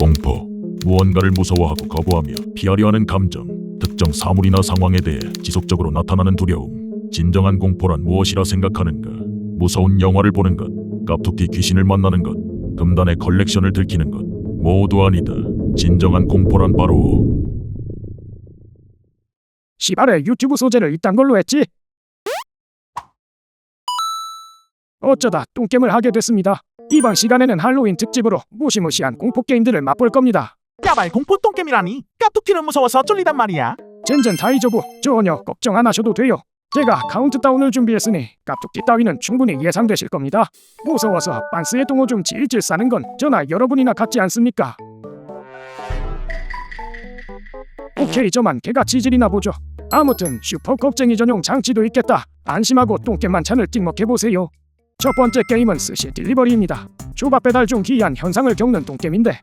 공포, 무언가를 무서워하고 거부하며 피하려 하는 감정, 특정 사물이나 상황에 대해 지속적으로 나타나는 두려움. 진정한 공포란 무엇이라 생각하는가? 무서운 영화를 보는 것, 깝툭튀 귀신을 만나는 것, 금단의 컬렉션을 들키는 것 모두 아니다. 진정한 공포란 바로 시발의 유튜브 소재를 이딴 걸로 했지? 어쩌다 똥겜을 하게 됐습니다. 이번 시간에는 할로윈 특집으로 무시무시한 공포 게임들을 맛볼 겁니다. 야발 공포 똥겜이라니 까뚝티는 무서워서 쫄리단 말이야 젠젠 다이저부 전혀 걱정 안 하셔도 돼요. 제가 카운트다운을 준비했으니 깝툭튀 따위는 충분히 예상되실 겁니다. 무서워서 빤스의 똥오 좀 질질 싸는 건 저나 여러분이나 같지 않습니까? 오케이 저만 개가 치질이나 보죠. 아무튼 슈퍼 겁쟁이 전용 장치도 있겠다. 안심하고 똥겜만 찬을 찍먹해보세요. 첫 번째 게임은 스시 딜리버리입니다. 조밥 배달 중 기이한 현상을 겪는 똥겜인데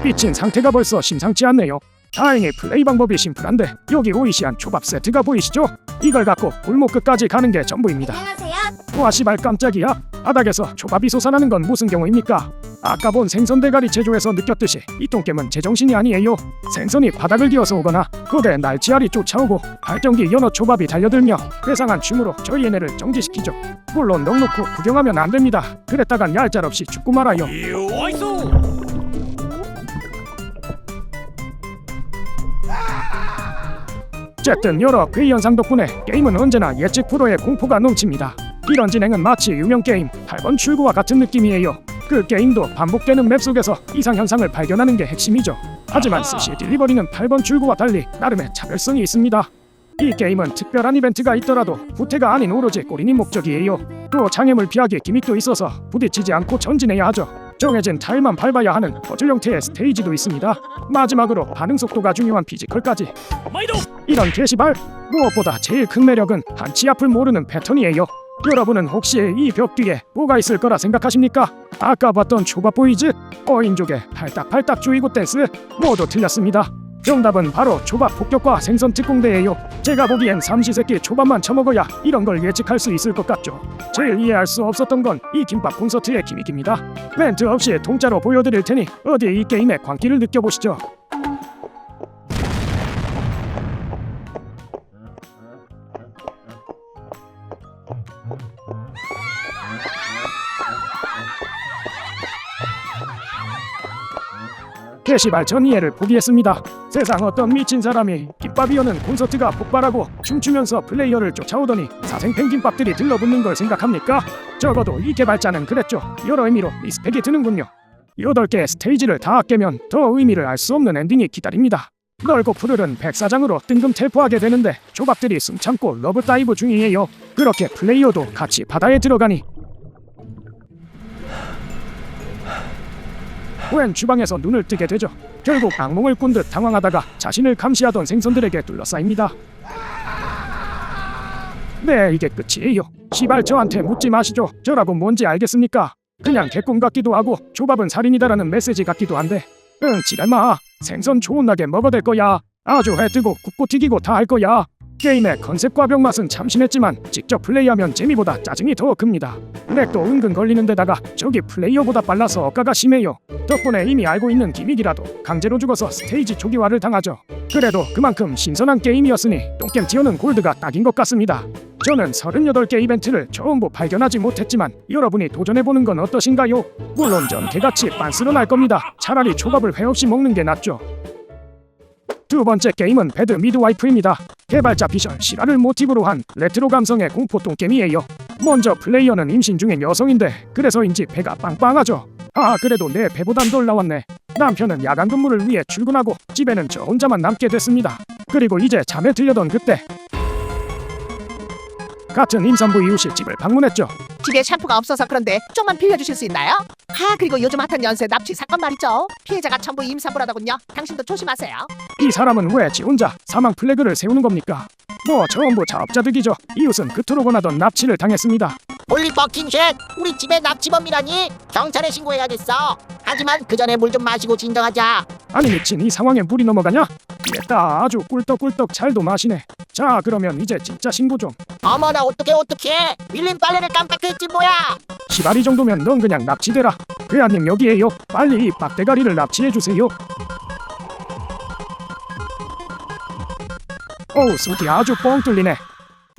삐친 상태가 벌써 심상치 않네요. 다행히 플레이 방법이 심플한데 여기 오이시한 초밥 세트가 보이시죠? 이걸 갖고 골목 끝까지 가는 게 전부입니다. 안녕하세요. 와 씨발 깜짝이야. 바닥에서 초밥이 솟아나는 건 무슨 경우입니까? 아까 본 생선 대가리 제조에서 느꼈듯이 이 똥겜은 제정신이 아니에요. 생선이 바닥을 기어서 오거나 거대 날치알이 쫓아오고 발전기 연어 초밥이 달려들며 괴상한 춤으로 저희 얘네를 정지시키죠. 물론 넉 놓고 구경하면 안 됩니다. 그랬다간 얄짤없이 죽고 말아요. 어쨌든 여러 괴이 현상 덕분에 게임은 언제나 예측 불허의 공포가 넘칩니다. 이런 진행은 마치 유명 게임 8번 출구와 같은 느낌이에요. 그 게임도 반복되는 맵 속에서 이상 현상을 발견하는 게 핵심이죠. 하지만 스시 딜리버리는 8번 출구와 달리 나름의 차별성이 있습니다. 이 게임은 특별한 이벤트가 있더라도 후퇴가 아닌 오로지 꼬리님 목적이에요. 또 장애물 피하기 기믹도 있어서 부딪히지 않고 전진해야 하죠. 정해진 타일만 밟아야 하는 퍼즐 형태의 스테이지도 있습니다. 마지막으로 반응 속도가 중요한 피지컬까지. 이런 게시발 무엇보다 제일 큰 매력은 한치 앞을 모르는 패턴이에요. 여러분은 혹시 이 벽 뒤에 뭐가 있을 거라 생각하십니까? 아까 봤던 초밥 보이즈, 어인족의 팔딱팔딱 조이고 댄스 모두 틀렸습니다. 정답은 바로 초밥 폭격과 생선 특공대예요. 제가 보기엔 삼시세끼 초밥만 처먹어야 이런 걸 예측할 수 있을 것 같죠. 제일 이해할 수 없었던 건 이 김밥 콘서트의 기믹입니다. 멘트 없이 통짜로 보여드릴 테니 어디 이 게임의 광기를 느껴보시죠. 게시발 전 이해를 포기했습니다. 세상 어떤 미친 사람이 김밥이 여는 콘서트가 폭발하고 춤추면서 플레이어를 쫓아오더니 사생 pen김밥들이 들러붙는 걸 생각합니까? 적어도 이 개발자는 그랬죠. 여러 의미로 리스펙이 드는군요. 8개의 스테이지를 다 깨면 더 의미를 알 수 없는 엔딩이 기다립니다. 넓고 푸르른 백사장으로 뜬금 텔포하게 되는데 조밥들이 숨참고 러브 다이브 중이에요. 그렇게 플레이어도 같이 바다에 들어가니 웬 주방에서 눈을 뜨게 되죠. 결국 악몽을 꾼 듯 당황하다가 자신을 감시하던 생선들에게 둘러싸입니다. 네, 이게 끝이에요. 시발 저한테 묻지 마시죠. 저라고 뭔지 알겠습니까? 그냥 개꿈 같기도 하고 조밥은 살인이다라는 메시지 같기도 한데 응, 지랄마. 생선 좋은 나게 먹어댈 거야. 아주 해 뜨고 굽고 튀기고 다 할 거야. 게임의 컨셉과 병맛은 참 심했지만 직접 플레이하면 재미보다 짜증이 더 큽니다. 렉도 은근 걸리는 데다가 저기 플레이어보다 빨라서 억가가 심해요. 덕분에 이미 알고 있는 기믹이라도 강제로 죽어서 스테이지 초기화를 당하죠. 그래도 그만큼 신선한 게임이었으니 똥겜 티어는 골드가 딱인 것 같습니다. 저는 38개 이벤트를 전부 발견하지 못했지만 여러분이 도전해보는 건 어떠신가요? 물론 전 개같이 빤스러 날 겁니다. 차라리 초밥을 회 없이 먹는 게 낫죠. 두 번째 게임은 배드 미드와이프입니다. 개발자 비전 실화를 모티브로 한 레트로 감성의 공포 똥게임이에요. 먼저 플레이어는 임신 중인 여성인데 그래서인지 배가 빵빵하죠. 아 그래도 내 배보단 덜 나왔네. 남편은 야간 근무를 위해 출근하고 집에는 저 혼자만 남게 됐습니다. 그리고 이제 잠에 들려던 그때 같은 임산부 이웃이 집을 방문했죠. 집에 샴푸가 없어서 그런데 좀만 빌려주실 수 있나요? 아 그리고 요즘 핫한 연쇄 납치 사건 말이죠. 피해자가 전부 임산부라더군요. 당신도 조심하세요. 이 사람은 왜 지 혼자 사망 플래그를 세우는 겁니까? 뭐 전부 자업자득이죠. 이웃은 그토록 원하던 납치를 당했습니다. 홀리 버킹쉐 우리 집에 납치범이라니 경찰에 신고해야겠어 하지만 그 전에 물 좀 마시고 진정하자 아니 미친 이 상황에 물이 넘어가냐? 됐다 아주 꿀떡꿀떡 잘도 마시네. 자 그러면 이제 진짜 신고 좀. 어머나 어떡해 어떡해 밀린 빨래를 깜빡했지 뭐야 시발 이 정도면 넌 그냥 납치되라. 괴한님 여기에요. 빨리 이 빡대가리를 납치해 주세요. 어우 속이 아주 뻥 뚫리네.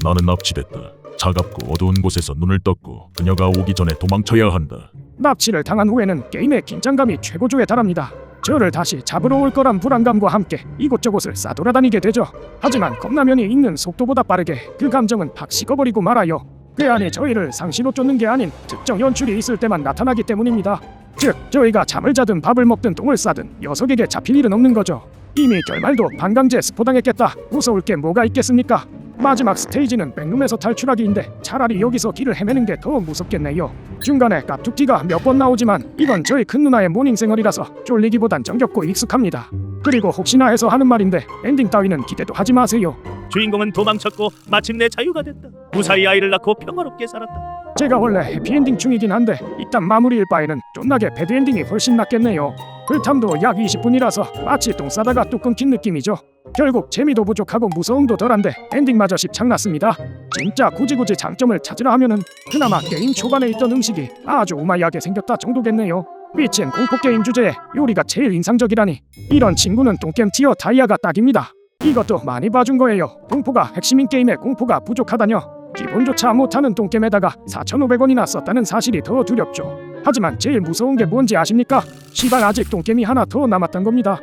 나는 납치됐다. 차갑고 어두운 곳에서 눈을 떴고 그녀가 오기 전에 도망쳐야 한다. 납치를 당한 후에는 게임의 긴장감이 최고조에 달합니다. 저를 다시 잡으러 올 거란 불안감과 함께 이곳저곳을 싸돌아다니게 되죠. 하지만 겁라면이 읽는 속도보다 빠르게 그 감정은 팍 식어버리고 말아요. 그 안에 저희를 상시로 쫓는 게 아닌 특정 연출이 있을 때만 나타나기 때문입니다. 즉 저희가 잠을 자든 밥을 먹든 똥을 싸든 녀석에게 잡힐 일은 없는 거죠. 이미 결말도 반강제 스포당했겠다. 무서울 게 뭐가 있겠습니까? 마지막 스테이지는 백룸에서 탈출하기인데 차라리 여기서 길을 헤매는 게 더 무섭겠네요. 중간에 깝툭튀가 몇 번 나오지만 이건 저희 큰 누나의 모닝생얼이라서 쫄리기보단 정겹고 익숙합니다. 그리고 혹시나 해서 하는 말인데 엔딩 따위는 기대도 하지 마세요. 주인공은 도망쳤고 마침내 자유가 됐다. 무사히 아이를 낳고 평화롭게 살았다. 제가 원래 해피엔딩 중이긴 한데 일단 마무리일 바에는 쫀나게 배드엔딩이 훨씬 낫겠네요. 불탐도 약 20분이라서 마치 똥 싸다가 뚝 끊긴 느낌이죠. 결국 재미도 부족하고 무서움도 덜한데 엔딩마저 십창났습니다. 진짜 굳이 굳이 장점을 찾으라 하면은 그나마 게임 초반에 있던 음식이 아주 우마이하게 생겼다 정도겠네요. 미친 공포 게임 주제에 요리가 제일 인상적이라니 이런 친구는 똥겜 티어 다이아가 딱입니다. 이것도 많이 봐준 거예요. 공포가 핵심인 게임에 공포가 부족하다뇨. 기본조차 못하는 똥겜에다가 4,500원이나 썼다는 사실이 더 두렵죠. 하지만 제일 무서운 게 뭔지 아십니까? 시발 아직 똥겜이 하나 더 남았던 겁니다.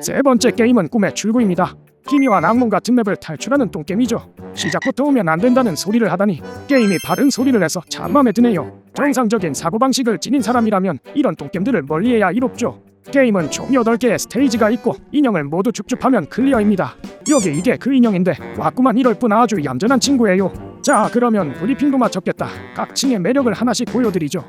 세 번째 게임은 꿈의 출구입니다. 기묘한 악몽 같은 맵을 탈출하는 똥겜이죠. 시작부터 오면 안 된다는 소리를 하다니 게임이 바른 소리를 해서 참 마음에 드네요. 정상적인 사고방식을 지닌 사람이라면 이런 똥겜들을 멀리해야 이롭죠. 게임은 총 8개의 스테이지가 있고 인형을 모두 줍줍하면 클리어입니다. 여기 이게 그 인형인데 왔구만 이럴 뿐 아주 얌전한 친구예요. 자 그러면 브리핑도 마쳤겠다. 각 층의 매력을 하나씩 보여드리죠.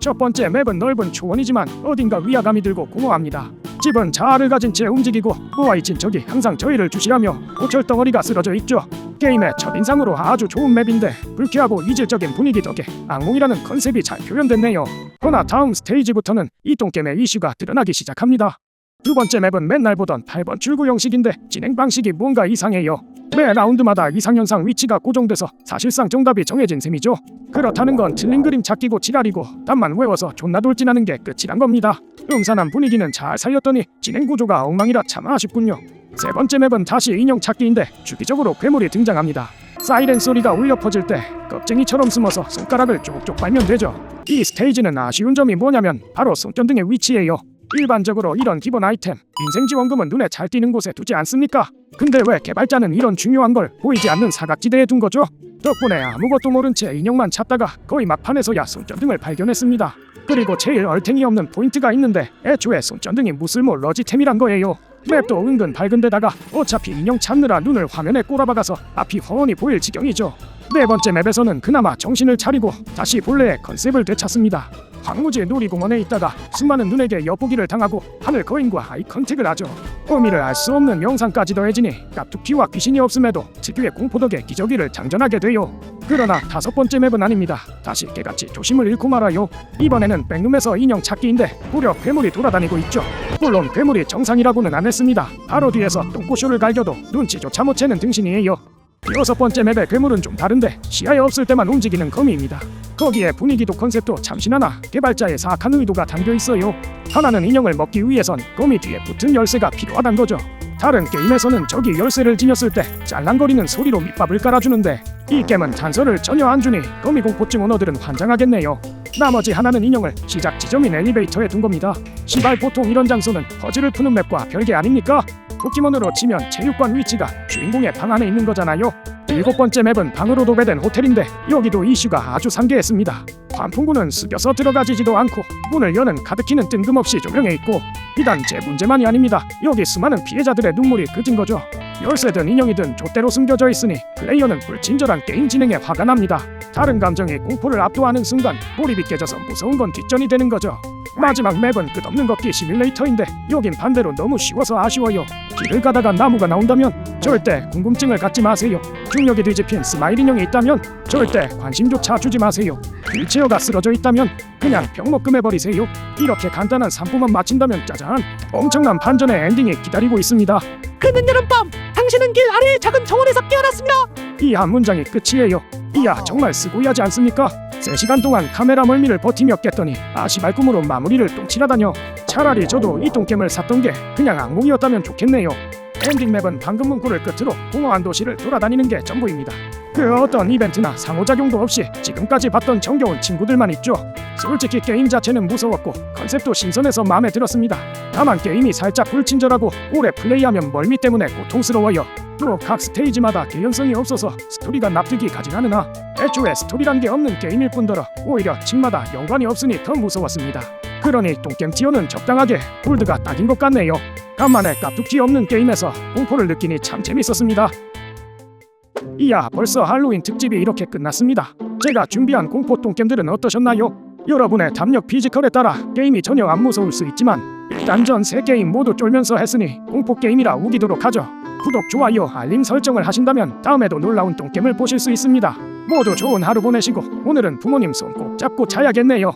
첫 번째 맵은 넓은 초원이지만 어딘가 위화감이 들고 공허합니다. 집은 자아를 가진 채 움직이고 모아있친 적이 항상 저희를 주시하며 고철 덩어리가 쓰러져 있죠. 게임의 첫인상으로 아주 좋은 맵인데 불쾌하고 이질적인 분위기 덕에 악몽이라는 컨셉이 잘 표현됐네요. 그러나 다음 스테이지부터는 이 똥겜의 이슈가 드러나기 시작합니다. 두 번째 맵은 맨날 보던 8번 출구 형식인데 진행 방식이 뭔가 이상해요. 매 라운드마다 이상현상 위치가 고정돼서 사실상 정답이 정해진 셈이죠. 그렇다는 건 틀린 그림 찾기고 지랄이고 답만 외워서 존나 돌진하는 게 끝이란 겁니다. 음산한 분위기는 잘 살렸더니 진행 구조가 엉망이라 참 아쉽군요. 세 번째 맵은 다시 인형 찾기인데 주기적으로 괴물이 등장합니다. 사이렌 소리가 울려 퍼질 때 겁쟁이처럼 숨어서 손가락을 쪽쪽 빨면 되죠. 이 스테이지는 아쉬운 점이 뭐냐면 바로 손전등의 위치예요. 일반적으로 이런 기본 아이템 인생 지원금은 눈에 잘 띄는 곳에 두지 않습니까? 근데 왜 개발자는 이런 중요한 걸 보이지 않는 사각지대에 둔 거죠? 덕분에 아무것도 모른 채 인형만 찾다가 거의 막판에서야 손전등을 발견했습니다. 그리고 제일 얼탱이 없는 포인트가 있는데 애초에 손전등이 무슬모 러지템이란 거예요. 맵도 은근 밝은데다가 어차피 인형 찾느라 눈을 화면에 꼬라박아서 앞이 훤히 보일 지경이죠. 네 번째 맵에서는 그나마 정신을 차리고 다시 본래의 컨셉을 되찾습니다. 황무지 놀이공원에 있다가 수많은 눈에게 엿보기를 당하고 하늘 거인과 아이 컨택을 하죠. 의미를 알 수 없는 명상까지 더해지니 깝툭튀와 귀신이 없음에도 특유의 공포 덕에 기저귀를 장전하게 돼요. 그러나 다섯 번째 맵은 아닙니다. 다시 깨같이 조심을 잃고 말아요. 이번에는 백룸에서 인형 찾기인데 무려 괴물이 돌아다니고 있죠. 물론 괴물이 정상이라고는 안 했습니다. 바로 뒤에서 똥꼬쇼를 갈겨도 눈치조차 못 채는 등신이에요. 여섯 번째 맵의 괴물은 좀 다른데 시야에 없을 때만 움직이는 거미입니다. 거기에 분위기도 컨셉도 참신하나 개발자의 사악한 의도가 담겨 있어요. 하나는 인형을 먹기 위해선 거미 뒤에 붙은 열쇠가 필요하단 거죠. 다른 게임에서는 저기 열쇠를 지녔을 때 짤랑거리는 소리로 밑밥을 깔아주는데 이 게임은 단서를 전혀 안 주니 거미 공포증 오너들은 환장하겠네요. 나머지 하나는 인형을 시작 지점인 엘리베이터에 둔 겁니다. 시발 보통 이런 장소는 퍼즐을 푸는 맵과 별개 아닙니까? 포켓몬으로 치면 체육관 위치가 주인공의 방 안에 있는 거잖아요. 일곱 번째 맵은 방으로 도배된 호텔인데 여기도 이슈가 아주 상계했습니다. 환풍구는 숙여서 들어가지지도 않고 문을 여는 카드키는 뜬금없이 조명해 있고 비단 제 문제만이 아닙니다. 여기 수많은 피해자들의 눈물이 그진 거죠. 열쇠든 인형이든 좆대로 숨겨져 있으니 플레이어는 불친절한 게임 진행에 화가 납니다. 다른 감정이 공포를 압도하는 순간 몰입이 깨져서 무서운 건 뒷전이 되는 거죠. 마지막 맵은 끝없는 걷기 시뮬레이터인데 여긴 반대로 너무 쉬워서 아쉬워요. 길을 가다가 나무가 나온다면 절대 궁금증을 갖지 마세요. 중력이 뒤집힌 스마일 인형이 있다면 절대 관심조차 주지 마세요. 휠체어가 쓰러져 있다면 그냥 병먹금해버리세요. 이렇게 간단한 3부만 마친다면 짜잔 엄청난 반전의 엔딩이 기다리고 있습니다. 그는 여름 밤 당신은 길 아래의 작은 정원에서 깨어났습니다. 이 한 문장이 끝이에요. 이야 정말 쓰고야지 않습니까? 3시간 동안 카메라 멀미를 버티며 깼더니 아시발 꿈으로 마무리를 똥칠하다뇨. 차라리 저도 이 똥겜을 샀던 게 그냥 악몽이었다면 좋겠네요. 엔딩 맵은 방금 문구를 끝으로 공허한 도시를 돌아다니는 게 전부입니다. 그 어떤 이벤트나 상호작용도 없이 지금까지 봤던 정겨운 친구들만 있죠. 솔직히 게임 자체는 무서웠고 컨셉도 신선해서 마음에 들었습니다. 다만 게임이 살짝 불친절하고 오래 플레이하면 멀미 때문에 고통스러워요. 또 각 스테이지마다 개연성이 없어서 스토리가 납득이 가진 않으나 애초에 스토리란 게 없는 게임일 뿐더러 오히려 층마다 연관이 없으니 더 무서웠습니다. 그러니 똥겜 티어는 적당하게 골드가 딱인 것 같네요. 간만에 깝툭티 없는 게임에서 공포를 느끼니 참 재밌었습니다. 이야 벌써 할로윈 특집이 이렇게 끝났습니다. 제가 준비한 공포 똥겜들은 어떠셨나요? 여러분의 담력 피지컬에 따라 게임이 전혀 안 무서울 수 있지만 일단 전세 게임 모두 쫄면서 했으니 공포 게임이라 우기도록 하죠. 구독, 좋아요, 알림 설정을 하신다면 다음에도 놀라운 똥겜을 보실 수 있습니다. 모두 좋은 하루 보내시고 오늘은 부모님 손 꼭 잡고 자야겠네요